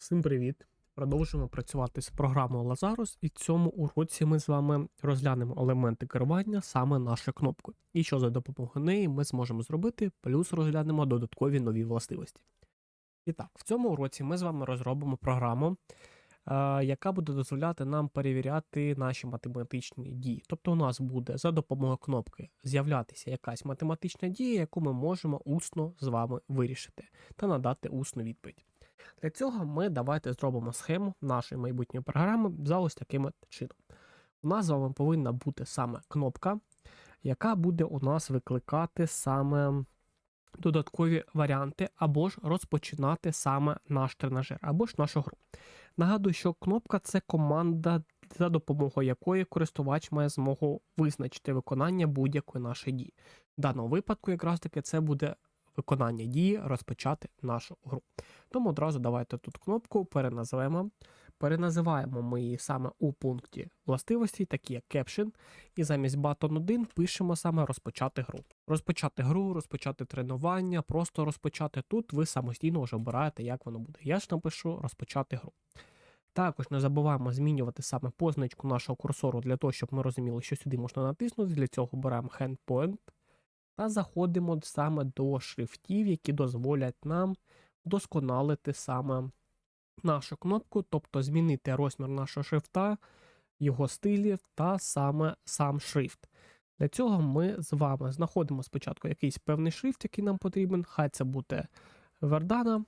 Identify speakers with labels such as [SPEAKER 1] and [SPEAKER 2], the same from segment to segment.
[SPEAKER 1] Всім привіт! Продовжуємо працювати з програмою Lazarus, і в цьому уроці ми з вами розглянемо елементи керування саме нашою кнопкою. І що за допомогою неї ми зможемо зробити, плюс розглянемо додаткові нові властивості. І так, в цьому уроці ми з вами розробимо програму, е, яка буде дозволяти нам перевіряти наші математичні дії. Тобто, у нас буде за допомогою кнопки з'являтися якась математична дія, яку ми можемо усно з вами вирішити та надати усну відповідь. Для цього ми давайте зробимо схему нашої майбутньої програми за ось таким чином. У нас з вами повинна бути саме кнопка, яка буде у нас викликати саме додаткові варіанти, або ж розпочинати саме наш тренажер, або ж нашу гру. Нагадую, що кнопка це команда, за допомогою якої користувач має змогу визначити виконання будь-якої нашої дії. В даному випадку, якраз таки, це буде виконання дії розпочати нашу гру. Тому одразу давайте тут кнопку переназиваємо. Переназиваємо ми її саме у пункті властивості, такі як Caption, і замість button 1 пишемо саме розпочати гру. Розпочати гру, розпочати тренування, просто розпочати тут, ви самостійно вже обираєте, як воно буде. Я ж напишу розпочати гру. Також не забуваємо змінювати саме позначку нашого курсору для того, щоб ми розуміли, що сюди можна натиснути. Для цього беремо handpoint та заходимо саме до шрифтів, які дозволять нам вдосконалити саме нашу кнопку, тобто змінити розмір нашого шрифта, його стилі та саме сам шрифт. Для цього ми з вами знаходимо спочатку якийсь певний шрифт, який нам потрібен. Хай це буде Verdana.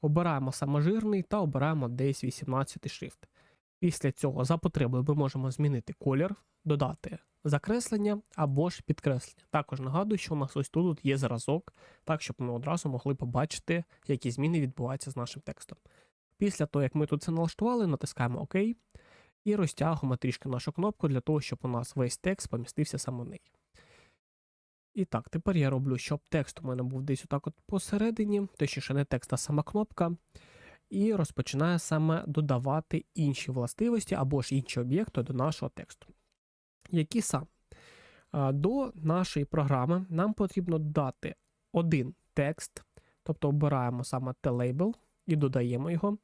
[SPEAKER 1] Обираємо саме жирний та обираємо десь 18 шрифт. Після цього за потребою ми можемо змінити колір, додати закреслення або ж підкреслення. Також нагадую, що у нас ось тут є зразок, так щоб ми одразу могли побачити, які зміни відбуваються з нашим текстом. Після того, як ми тут це налаштували, натискаємо ОК і розтягуємо трішки нашу кнопку для того, щоб у нас весь текст помістився саме в неї. І так, тепер я роблю, щоб текст у мене був десь отак от посередині, точніше не текст, а сама кнопка. І розпочинає саме додавати інші властивості або ж інші об'єкти до нашого тексту. Які саме? До нашої програми нам потрібно додати один текст, тобто обираємо саме T-Label і додаємо його.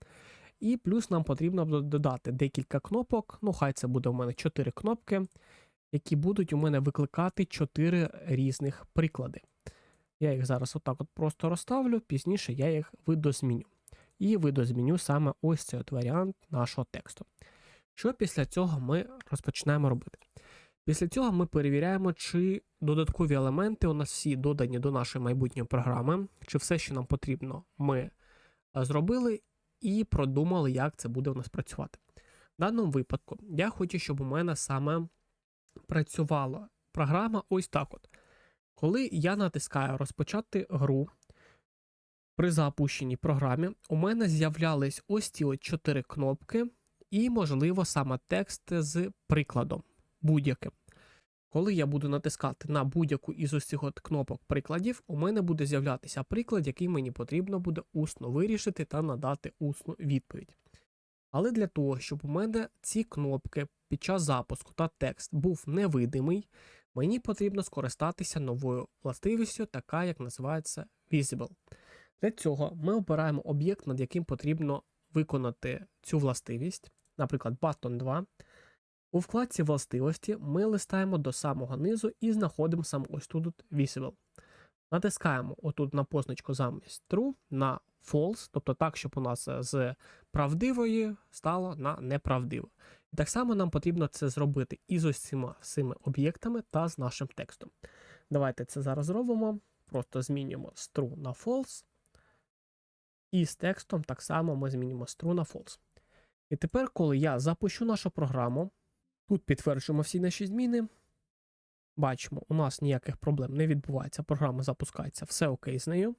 [SPEAKER 1] І плюс нам потрібно додати декілька кнопок. Ну, хай це буде у мене 4 кнопки, які будуть у мене викликати 4 різних приклади. Я їх зараз отак от просто розставлю, пізніше я їх видозміню. І видозміню саме ось цей от варіант нашого тексту. Що після цього ми розпочинаємо робити? Після цього ми перевіряємо, чи додаткові елементи у нас всі додані до нашої майбутньої програми, чи все, що нам потрібно, ми зробили і продумали, як це буде у нас працювати. В даному випадку я хочу, щоб у мене саме працювала програма ось так. от. Коли я натискаю розпочати гру при запущеній програмі, у мене з'являлись ось ці от чотири кнопки, і, можливо, саме текст з прикладом будь-яким. Коли я буду натискати на будь-яку із ось цих от кнопок прикладів, у мене буде з'являтися приклад, який мені потрібно буде усно вирішити та надати усну відповідь. Але для того, щоб у мене ці кнопки під час запуску та текст був невидимий, мені потрібно скористатися новою властивістю, така як називається Visible. Для цього ми обираємо об'єкт, над яким потрібно виконати цю властивість, наприклад, button 2. У вкладці властивості ми листаємо до самого низу і знаходимо саме ось тут Visible. Натискаємо отут на позначку замість True на False, тобто так, щоб у нас з правдивої стало на неправдиву. І так само нам потрібно це зробити і з ось цими об'єктами та з нашим текстом. Давайте це зараз зробимо. Просто змінюємо з True на False. І з текстом так само ми змінюємо з True на False. І тепер, коли я запущу нашу програму, тут підтверджуємо всі наші зміни. Бачимо, у нас ніяких проблем не відбувається, програма запускається, все окей з нею.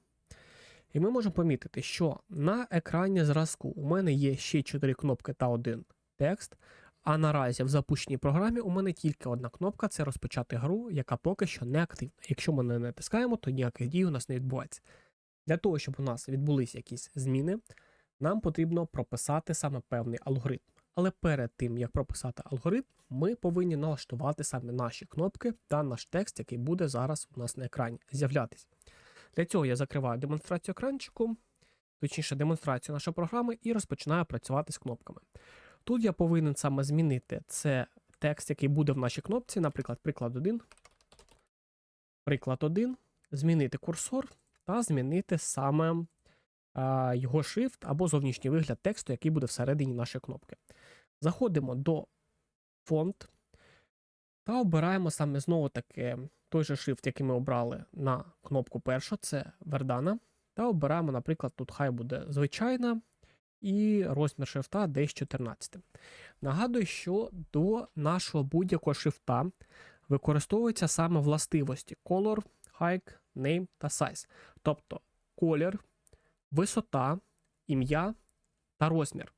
[SPEAKER 1] І ми можемо помітити, що на екрані зразку у мене є ще 4 кнопки та один текст. А наразі в запущеній програмі у мене тільки одна кнопка це розпочати гру, яка поки що не активна. Якщо ми не натискаємо, то ніяких дій у нас не відбувається. Для того, щоб у нас відбулися якісь зміни, нам потрібно прописати саме певний алгоритм. Але перед тим, як прописати алгоритм, ми повинні налаштувати саме наші кнопки та наш текст, який буде зараз у нас на екрані з'являтися. Для цього я закриваю демонстрацію екранчику. точніше демонстрацію нашої програми, і розпочинаю працювати з кнопками. Тут я повинен саме змінити це текст, який буде в нашій кнопці, наприклад, приклад 1. Приклад 1, змінити курсор та змінити саме а, його шрифт або зовнішній вигляд тексту, який буде всередині нашої кнопки. Заходимо до фонд та обираємо саме знову таки той же шрифт, який ми обрали на кнопку першу, це Verdana. Та обираємо, наприклад, тут хай буде звичайна і розмір шрифта десь 14. Нагадую, що до нашого будь-якого шрифта використовуються саме властивості Color, Height, Name та Size. Тобто колір, висота, ім'я та розмір.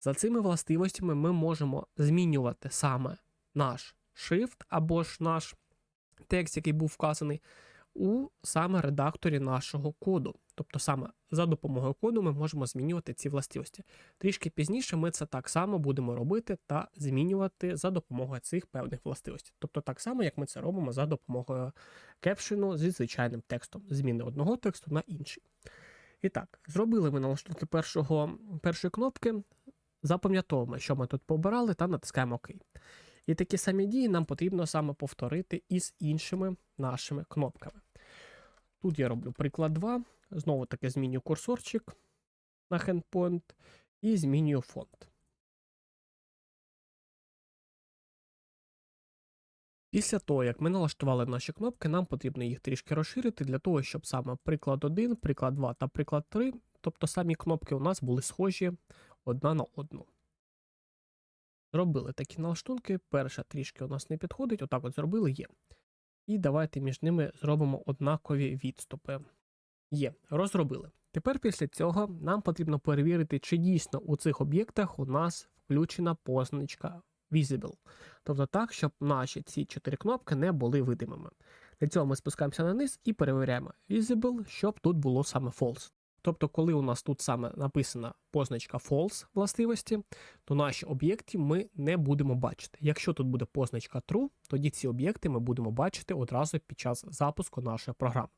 [SPEAKER 1] За цими властивостями ми можемо змінювати саме наш шрифт або ж наш текст, який був вказаний, у саме редакторі нашого коду. Тобто саме за допомогою коду ми можемо змінювати ці властивості. Трішки пізніше ми це так само будемо робити та змінювати за допомогою цих певних властивостей. Тобто так само, як ми це робимо за допомогою кепшену зі звичайним текстом, зміни одного тексту на інший. І так, зробили ми налаштунки першого, першої кнопки, запам'ятовуємо, що ми тут побирали, та натискаємо ОК. І такі самі дії нам потрібно саме повторити із іншими нашими кнопками. Тут я роблю приклад 2. Знову таки змінюю курсорчик на handpoint і змінюю фонд. Після того, як ми налаштували наші кнопки, нам потрібно їх трішки розширити для того, щоб саме приклад 1, приклад 2 та приклад 3, тобто самі кнопки у нас були схожі одна на одну. Зробили такі налаштунки. Перша трішки у нас не підходить, отак от зробили є. І давайте між ними зробимо однакові відступи. Є, розробили. Тепер після цього нам потрібно перевірити, чи дійсно у цих об'єктах у нас включена позначка Visible. Тобто так, щоб наші ці чотири кнопки не були видимими. Для цього ми спускаємося на низ і перевіряємо Visible, щоб тут було саме False. Тобто, коли у нас тут саме написана позначка false властивості, то наші об'єкти ми не будемо бачити. Якщо тут буде позначка true, тоді ці об'єкти ми будемо бачити одразу під час запуску нашої програми.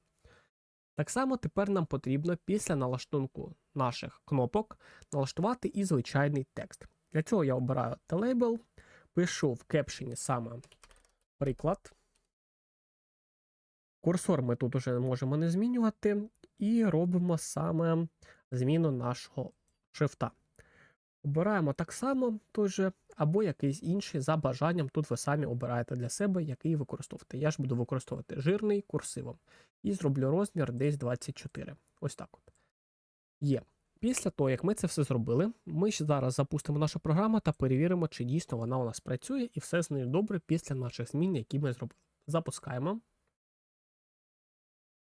[SPEAKER 1] Так само тепер нам потрібно після налаштунку наших кнопок налаштувати і звичайний текст. Для цього я обираю T-Label, пишу в кепшені саме приклад. Курсор ми тут уже можемо не змінювати, і робимо саме зміну нашого шрифта. Обираємо так само той же, або якийсь інший за бажанням. Тут ви самі обираєте для себе, який використовувати. Я ж буду використовувати жирний курсивом. І зроблю розмір десь 24. Ось так от. Є. Після того, як ми це все зробили, ми зараз запустимо нашу програму та перевіримо, чи дійсно вона у нас працює і все з нею добре після наших змін, які ми зробили. Запускаємо.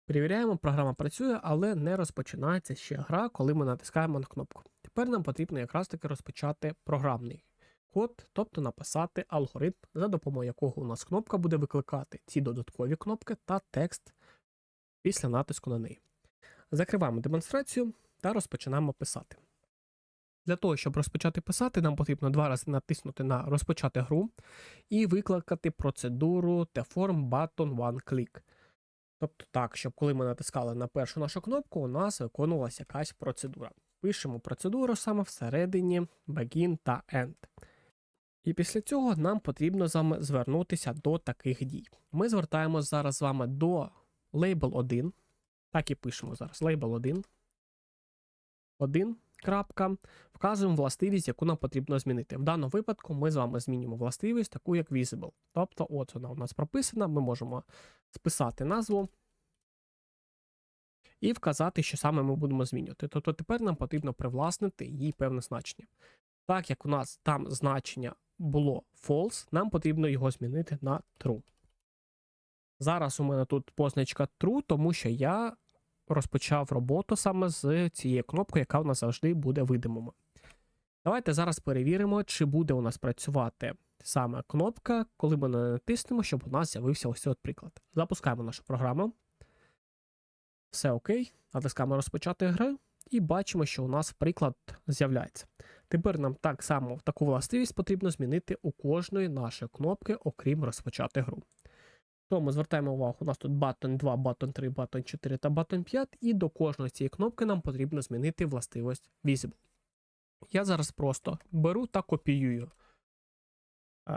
[SPEAKER 1] Перевіряємо, програма працює, але не розпочинається ще гра, коли ми натискаємо на кнопку. Тепер нам потрібно якраз таки розпочати програмний код, тобто написати алгоритм, за допомогою якого у нас кнопка буде викликати ці додаткові кнопки та текст після натиску на неї. Закриваємо демонстрацію та розпочинаємо писати. Для того, щоб розпочати писати, нам потрібно два рази натиснути на розпочати гру і викликати процедуру T-Form Button One Click. Тобто так, щоб коли ми натискали на першу нашу кнопку, у нас виконувалася якась процедура. Пишемо процедуру саме всередині Begin та End. І після цього нам потрібно з вами звернутися до таких дій. Ми звертаємося зараз з вами до Label 1. Так і пишемо зараз Label 1. 1. Крапка. Вказуємо властивість, яку нам потрібно змінити. В даному випадку ми з вами змінюємо властивість, таку як Visible. Тобто, от вона у нас прописана, ми можемо списати назву і вказати, що саме ми будемо змінювати. Тобто тепер нам потрібно привласнити їй певне значення. Так як у нас там значення було false, нам потрібно його змінити на true. Зараз у мене тут позначка true, тому що я розпочав роботу саме з цією кнопкою, яка у нас завжди буде видимою. Давайте зараз перевіримо, чи буде у нас працювати саме кнопка, коли ми натиснемо, щоб у нас з'явився ось цей от приклад. Запускаємо нашу програму. Все окей. Натискаємо розпочати гри і бачимо, що у нас приклад з'являється. Тепер нам так само таку властивість потрібно змінити у кожної нашої кнопки, окрім розпочати гру. Тому звертаємо увагу, у нас тут button 2, button 3, button 4 та button 5, і до кожної цієї кнопки нам потрібно змінити властивість Visible. Я зараз просто беру та копіюю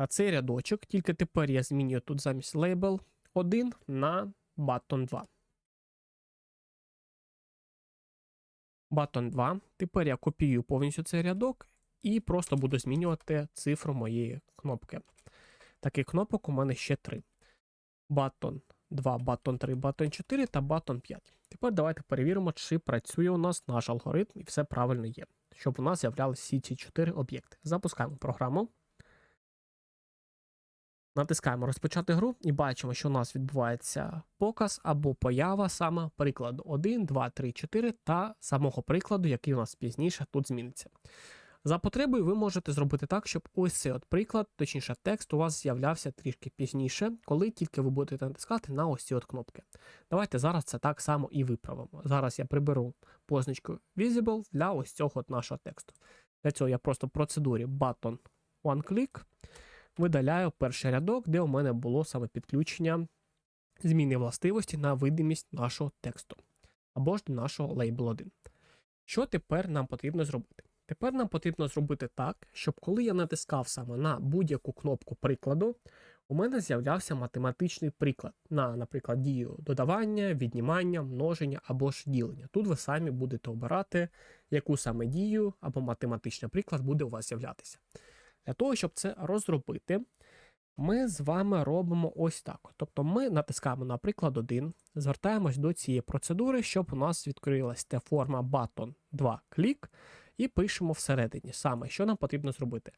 [SPEAKER 1] цей рядочок, тільки тепер я змінюю тут замість label 1 на button 2. Button 2. Тепер я копіюю повністю цей рядок і просто буду змінювати цифру моєї кнопки. Таких кнопок у мене ще три. Button 2, Button 3, Button 4 та Button 5. Тепер давайте перевіримо, чи працює у нас наш алгоритм і все правильно є, щоб у нас з'являлися всі ці 4 об'єкти. Запускаємо програму. Натискаємо розпочати гру і бачимо, що у нас відбувається показ або поява саме прикладу 1, 2, 3, 4 та самого прикладу, який у нас пізніше тут зміниться. За потребою ви можете зробити так, щоб ось цей от приклад, точніше текст, у вас з'являвся трішки пізніше, коли тільки ви будете натискати на ось ці от кнопки. Давайте зараз це так само і виправимо. Зараз я приберу позначку Visible для ось цього от нашого тексту. Для цього я просто в процедурі button one click видаляю перший рядок, де у мене було саме підключення зміни властивості на видимість нашого тексту або ж до нашого лейбл 1. Що тепер нам потрібно зробити? Тепер нам потрібно зробити так, щоб коли я натискав саме на будь-яку кнопку прикладу, у мене з'являвся математичний приклад на, наприклад, дію додавання, віднімання, множення або ж ділення. Тут ви самі будете обирати, яку саме дію або математичний приклад буде у вас з'являтися. Для того, щоб це розробити, ми з вами робимо ось так. Тобто ми натискаємо, наприклад, 1, звертаємось до цієї процедури, щоб у нас відкрилась та форма button 2 клік, і пишемо всередині саме, що нам потрібно зробити.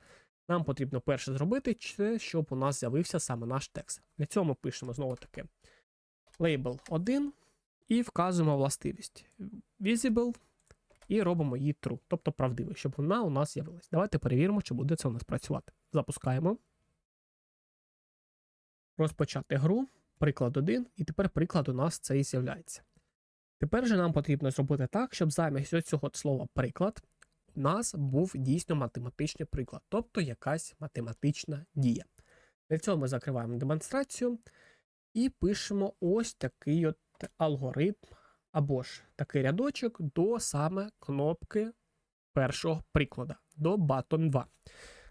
[SPEAKER 1] Нам потрібно перше зробити, щоб у нас з'явився саме наш текст. Для цього ми пишемо знову таки label 1 і вказуємо властивість visible і робимо її true, тобто правдивий, щоб вона у нас з'явилась. Давайте перевіримо, чи буде це у нас працювати. Запускаємо. Розпочати гру, приклад 1, і тепер приклад у нас цей з'являється. Тепер же нам потрібно зробити так, щоб замість цього слова приклад нас був дійсно математичний приклад, тобто якась математична дія. Для цього ми закриваємо демонстрацію і пишемо ось такий от алгоритм або ж такий рядочок до саме кнопки першого прикладу, до button 2.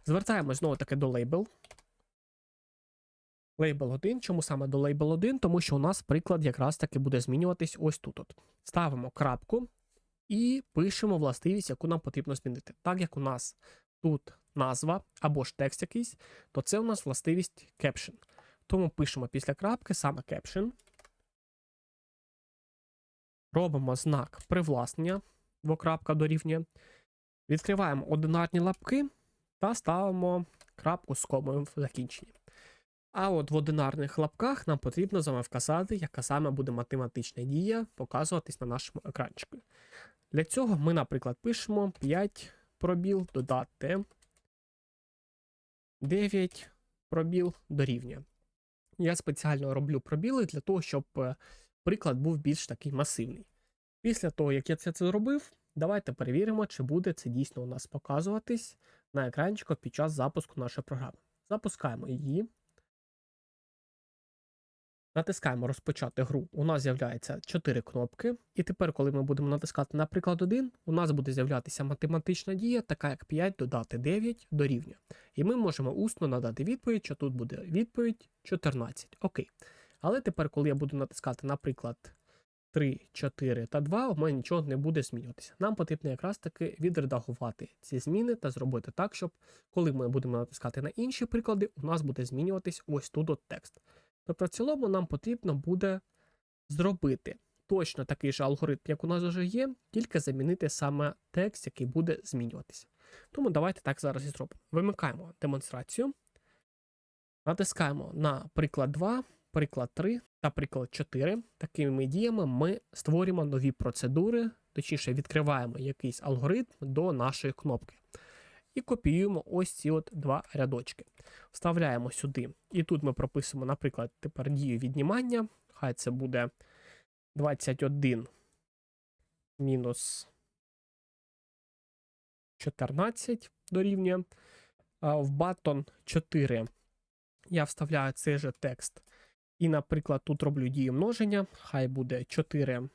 [SPEAKER 1] Звертаємо знову таки до label. Label 1. Чому саме до label 1? Тому що у нас приклад якраз таки буде змінюватись ось тут. Ставимо крапку і пишемо властивість, яку нам потрібно змінити. Так як у нас тут назва або ж текст якийсь, то це у нас властивість caption. Тому пишемо після крапки саме caption. Робимо знак привласнення, двокрапка дорівнює. Відкриваємо одинарні лапки та ставимо крапку з комою в закінченні. А от в одинарних лапках нам потрібно з вами вказати, яка саме буде математична дія показуватись на нашому екранчику. Для цього ми, наприклад, пишемо 5 пробіл додати 9 пробіл дорівнює. Я спеціально роблю пробіли для того, щоб е, приклад був більш такий масивний. Після того, як я це зробив, давайте перевіримо, чи буде це дійсно у нас показуватись на екранчику під час запуску нашої програми. Запускаємо її. Натискаємо розпочати гру. У нас з'являється 4 кнопки. І тепер, коли ми будемо натискати, наприклад, 1, у нас буде з'являтися математична дія, така як 5 додати 9 дорівнює. І ми можемо усно надати відповідь, що тут буде відповідь 14. Окей. Але тепер, коли я буду натискати, наприклад, 3, 4 та 2, у мене нічого не буде змінюватися. Нам потрібно якраз таки відредагувати ці зміни та зробити так, щоб коли ми будемо натискати на інші приклади, у нас буде змінюватись ось тут от текст. Тобто, в цілому нам потрібно буде зробити точно такий же алгоритм, як у нас вже є, тільки замінити саме текст, який буде змінюватися. Тому давайте так зараз і зробимо. Вимикаємо демонстрацію, натискаємо на приклад 2, приклад 3 та приклад 4. Такими діями ми створюємо нові процедури, точніше, відкриваємо якийсь алгоритм до нашої кнопки. І копіюємо ось ці от два рядочки. Вставляємо сюди. І тут ми прописуємо, наприклад, тепер дію віднімання. Хай це буде 21 мінус 14 дорівнює. В button 4 я вставляю цей же текст І, наприклад, тут роблю дію множення, хай буде 4,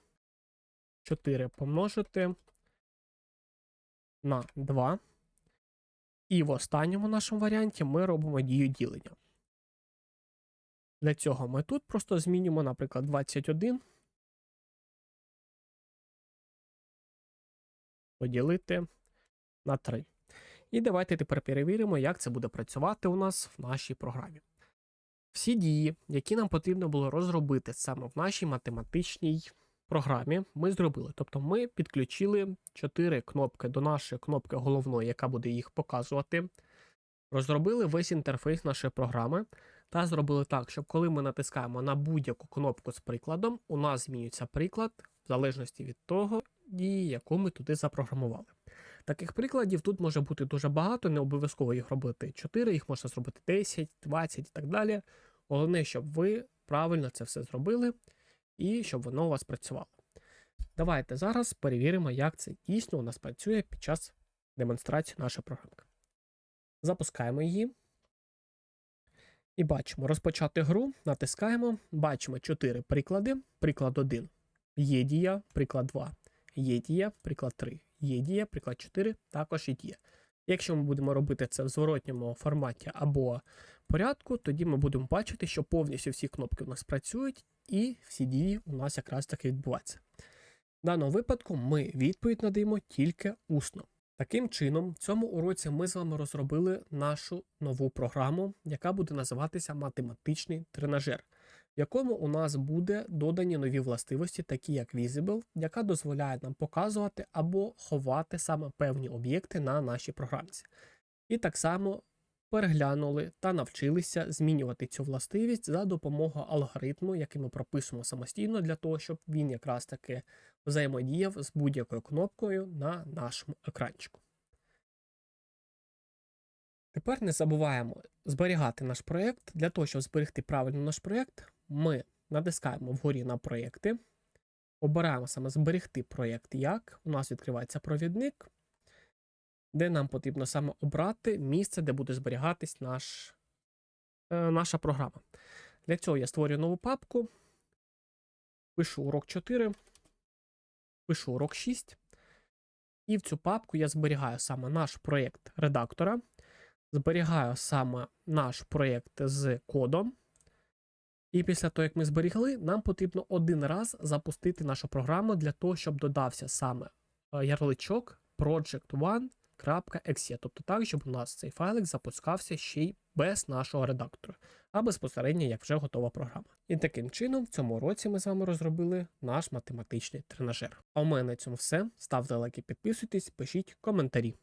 [SPEAKER 1] 4 помножити на 2. І в останньому нашому варіанті ми робимо дію ділення. Для цього ми тут просто змінюємо, наприклад, 21 поділити на 3. І давайте тепер перевіримо, як це буде працювати у нас в нашій програмі. Всі дії, які нам потрібно було розробити саме в нашій математичній програмі, ми зробили. Тобто ми підключили 4 кнопки до нашої кнопки головної, яка буде їх показувати. Розробили весь інтерфейс нашої програми та зробили так, щоб коли ми натискаємо на будь-яку кнопку з прикладом, у нас змінюється приклад в залежності від того дії, яку ми туди запрограмували. Таких прикладів тут може бути дуже багато, не обов'язково їх робити 4, їх можна зробити 10, 20 і так далі. Головне, щоб ви правильно це все зробили і щоб воно у вас працювало. Давайте зараз перевіримо, як це дійсно у нас працює під час демонстрації нашої програмки. Запускаємо її. І бачимо розпочати гру, натискаємо, бачимо 4 приклади. Приклад 1 є дія, приклад 2 є дія, приклад 3 є дія, приклад 4 також є дія. Якщо ми будемо робити це в зворотньому форматі або порядку, тоді ми будемо бачити, що повністю всі кнопки у нас працюють і всі дії у нас якраз таки відбуваються. В даному випадку ми відповідь надаємо тільки усно. Таким чином, в цьому уроці ми з вами розробили нашу нову програму, яка буде називатися математичний тренажер, в якому у нас буде додані нові властивості, такі як Visible, яка дозволяє нам показувати або ховати саме певні об'єкти на нашій програмці. І так само переглянули та навчилися змінювати цю властивість за допомогою алгоритму, який ми прописуємо самостійно, для того, щоб він якраз таки взаємодіяв з будь-якою кнопкою на нашому екранчику. Тепер не забуваємо зберігати наш проєкт. Для того, щоб зберегти правильно наш проєкт, ми натискаємо вгорі на проєкти, обираємо саме зберегти проєкт як. У нас відкривається провідник, де нам потрібно саме обрати місце, де буде зберігатись наш, е, наша програма. Для цього я створюю нову папку, пишу урок 4, пишу урок 6. І в цю папку я зберігаю саме наш проєкт редактора, зберігаю саме наш проєкт з кодом. І після того, як ми зберігли, нам потрібно один раз запустити нашу програму для того, щоб додався саме е, ярличок project1.exe. Тобто так, щоб у нас цей файлик запускався ще й без нашого редактора, а безпосередньо як вже готова програма. І таким чином, в цьому році ми з вами розробили наш математичний тренажер. А у мене на цьому все. Ставте лайки, підписуйтесь, пишіть коментарі.